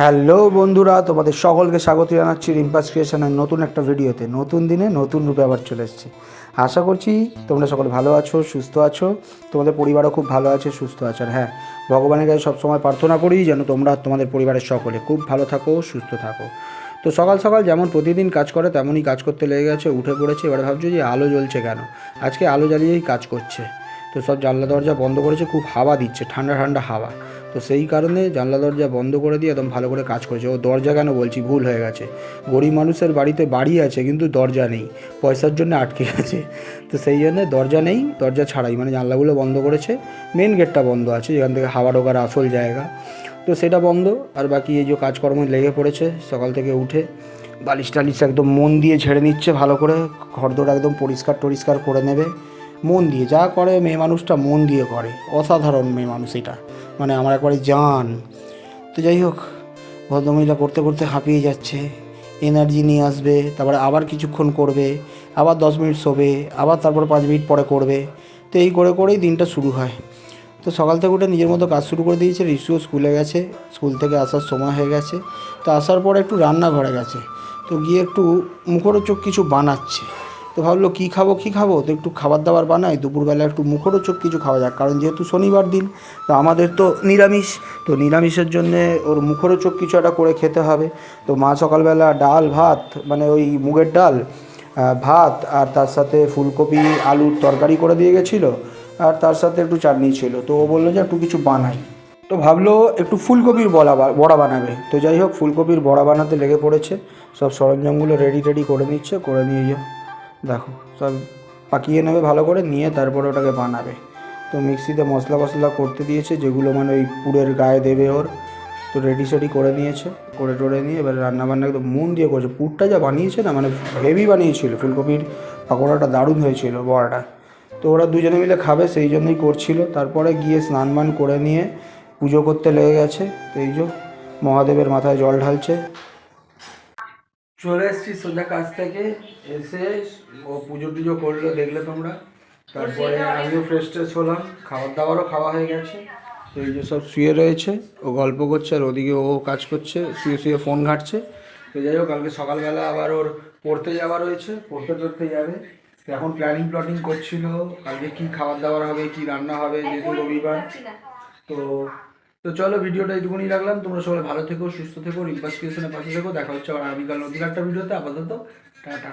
Hello বন্ধুরা, তোমাদের সকলকে স্বাগত জানাচ্ছি রিম্পাস ক্রিয়েশনের নতুন একটা ভিডিওতে। নতুন দিনে নতুন রূপে আবার চলে এসেছি। আশা করছি তোমরা সকলে ভালো আছো, সুস্থ আছো। তোমাদের পরিবারও খুব ভালো আছে, সুস্থ আছে। আর হ্যাঁ ভগবানের কাছে সবসময় প্রার্থনা করি যেন তোমরা তোমাদের পরিবারের সকলে খুব ভালো থাকো, সুস্থ থাকো। তো সকাল সকাল যেমন প্রতিদিন কাজ করে, তেমনই কাজ করতে লেগে গেছে, উঠে পড়েছে। এবারে ভাবছ যে আলো জ্বলছে কেন? আজকে আলো জ্বালিয়েই কাজ করছে। তো সব জানলা দরজা বন্ধ করেছে, খুব হাওয়া দিচ্ছে, ঠান্ডা ঠান্ডা হাওয়া। তো সেই কারণে জানলা দরজা বন্ধ করে দিয়ে একদম ভালো করে কাজ করেছে। ও দরজা কেন বলছি, ভুল হয়ে গেছে। গরিব মানুষের বাড়িতে বাড়ি আছে, কিন্তু দরজা নেই, পয়সার জন্য আটকে গেছে। তো সেই জন্য দরজা নেই, দরজা ছাড়াই মানে জানলাগুলো বন্ধ করেছে মেন গেটটা বন্ধ আছে, যেখান থেকে হাওয়া ঢোকার আসল জায়গা। তো সেটা বন্ধ, আর বাকি এই যে কাজকর্ম লেগে পড়েছে, সকাল থেকে উঠে বালিশ টালিশ একদম মন দিয়ে ঝেড়ে নিচ্ছে, ভালো করে, ঘরদোর একদম পরিষ্কার টরিষ্কার করে নেবে। মন দিয়ে, যা করে মেয়ে মানুষটা মন দিয়ে করে, অসাধারণ মেয়ে মানুষ এটা। মানে আমার একবারে জান। তো যাই হোক, ভদ্রমহিলা করতে করতে হাঁপিয়ে যাচ্ছে এনার্জি নিয়ে আসবে, তারপরে আবার কিছুক্ষণ করবে, আবার দশ মিনিট শোবে, আবার তারপর পাঁচ মিনিট পরে করবে। তো এই করে করেই দিনটা শুরু হয়। তো সকাল থেকে উঠে নিজের মতো কাজ শুরু করে দিয়েছে রিসুও স্কুলে গেছে স্কুল থেকে আসার সময় হয়ে গেছে। তো আসার পরে একটু রান্নাঘরে গেছে। তো গিয়ে একটু মুখরোচক কিছু বানাচ্ছে। তো ভাবলো, কী খাব কী খাব? তো একটু খাবার দাবার বানাই, দুপুরবেলা একটু মুখরোচক কিছু খাওয়া যাক, কারণ যেহেতু শনিবার দিন, তো আমাদের তো নিরামিষ, তো নিরামিষের জন্যে ওর মুখরোচক কিছু একটা করে খেতে হবে। তো মা সকালবেলা ডাল, ভাত মানে ওই মুগের ডাল ভাত আর তার সাথে ফুলকপি, আলুর তরকারি করে দিয়ে গেছিল, আর তার সাথে একটু চাটনি ছিল। তো ও বলল, যে একটু কিছু বানাই। তো ভাবলো, একটু ফুলকপির বড়া বা- বড়া বানাবে। তো যাই হোক, ফুলকপির বড়া বানাতে লেগে পড়েছে, সব সরঞ্জামগুলো রেডি টেডি করে নিচ্ছে, করে নিয়ে দেখো, সব পাকিয়ে নেবে ভালো করে, নিয়ে তারপরে ওটাকে বানাবে। তো মিক্সিতে মশলা ফসলা করতে দিয়েছে, যেগুলো মানে ওই পুরের গায়ে দেবে ওর। তো রেডি সেডি করে নিয়েছে, করে টোরে নিয়ে এবার রান্নাবান্না একদম মন দিয়ে করেছে। পুরটা যা বানিয়েছে না মানে হেভি বানিয়েছিল, ফুলকপির পাকোড়াটা দারুণ হয়েছিল বড়াটা। তো ওরা দুজনে মিলে খাবে, সেই জন্যই করছিল। তারপরে গিয়ে স্নান মান করে নিয়ে পুজো করতে লেগে গেছে। তো এই যে মহাদেবের মাথায় জল ঢালছে। চলে এসেছি সোজা কাজ থেকে, এসে ও পুজো টুজো করল, দেখলে তোমরা। তারপরে আমিও ফ্রেশ ট্রেশ হলাম খাবার দাবারও খাওয়া হয়ে গেছে। তো এই যে সব শুয়ে রয়েছে, ও গল্প করছে, আর ওদিকে ও কাজ করছে, শুয়ে শুয়ে ফোন ঘাটছে। তো যাই হোক, কালকে সকালবেলা আবার ওর পড়তে যাওয়া রয়েছে, পড়তে টড়তে যাবে। এখন প্ল্যানিং প্লটিং করছিল, কালকে কি খাবার দাবার হবে, কি রান্না হবে, যেহেতু রবিবার। তো তো চলো ভিডিওটা এইটুকুনি রাখলাম। তোমরা সবাই ভালো থেকো, সুস্থ থেকো, রিম্পাস পাশে থেকো। দেখা হচ্ছে আর আগামীকাল নতুন একটা ভিডিওতে। আপাতত, টাটা।